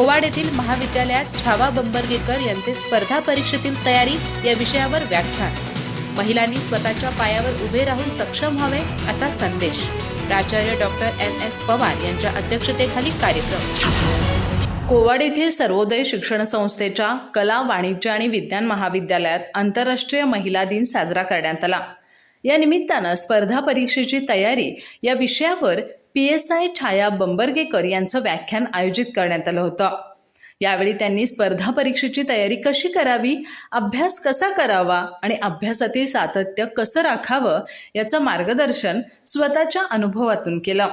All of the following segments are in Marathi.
कोवाड येथील महाविद्यालयात छावा बंबरगेकर यांचे स्पर्धा परीक्षेतील तयारी या विषयावर व्याख्यान. महिलांनी स्वतःच्या पायावर उभे राहून सक्षम व्हावे असा संदेश. प्राचार्य डॉक्टर एम. एस. पवार यांच्या अध्यक्षतेखाली कार्यक्रम. कोवाड येथील सर्वोदय शिक्षण संस्थेच्या कला वाणिज्य आणि विज्ञान महाविद्यालयात आंतरराष्ट्रीय महिला दिन साजरा करण्यात आला. या निमित्तानं स्पर्धा परीक्षेची तयारी या विषयावर P S I Chhaya Bambargekar यांचं व्याख्यान आयोजित करण्यात आलं होतं. यावेळी त्यांनी स्पर्धा परीक्षेची तयारी कशी करावी अभ्यास कसा करावा आणि अभ्यासातील सातत्य कसं राखावं याचं मार्गदर्शन स्वतःच्या अनुभवातून केलं.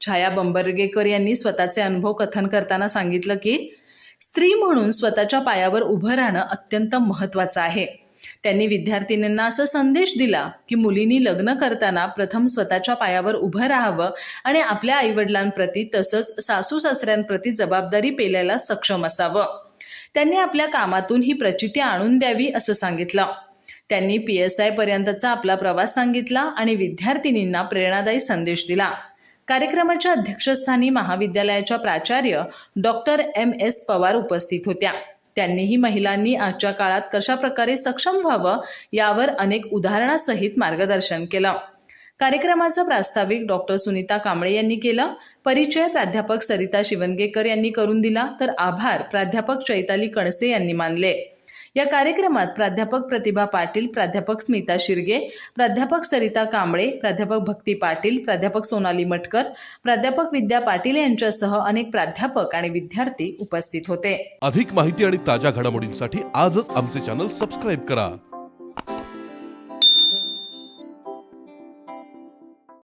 छाया बंबर्गेकर यांनी स्वतःचे अनुभव कथन करताना सांगितलं की स्त्री म्हणून स्वतःच्या पायावर उभं राहणं अत्यंत महत्त्वाचं आहे. त्यांनी विद्यार्थिनींना असा संदेश दिला की मुलींनी लग्न करताना प्रथम स्वतःच्या पायावर उभं राहावं आणि आपल्या आईवडिलांप्रती तसंच सासू सासऱ्यांप्रती जबाबदारी पेलायला सक्षम असावं. त्यांनी आपल्या कामातून ही प्रचिती आणून द्यावी असं सांगितलं. त्यांनी पी एस आय पर्यंतचा आपला प्रवास सांगितला आणि विद्यार्थिनींना प्रेरणादायी संदेश दिला. कार्यक्रमाच्या अध्यक्षस्थानी महाविद्यालयाच्या प्राचार्य डॉक्टर एम एस पवार उपस्थित होत्या. त्यांनीही महिलांनी आजच्या काळात कशा प्रकारे सक्षम व्हावं यावर अनेक उदाहरणासहित मार्गदर्शन केलं. कार्यक्रमाचं प्रास्ताविक डॉक्टर सुनीता कांबळे यांनी केलं. परिचय प्राध्यापक सरिता शिवणगेकर यांनी करून दिला. तर आभार प्राध्यापक चैताली कणसे यांनी मानले. या कार्यक्रमात प्राध्यापक प्रतिभा पाटील प्राध्यापक स्मिता शिर्गे प्राध्यापक सरिता कांबळे प्राध्यापक भक्ती पाटील प्राध्यापक सोनाली मटकर प्राध्यापक विद्या पाटील यांच्यासह अनेक प्राध्यापक आणि विद्यार्थी उपस्थित होते. अधिक माहिती आणि ताज्या घडामोडींसाठी आजच आमचे चॅनल सबस्क्राईब करा.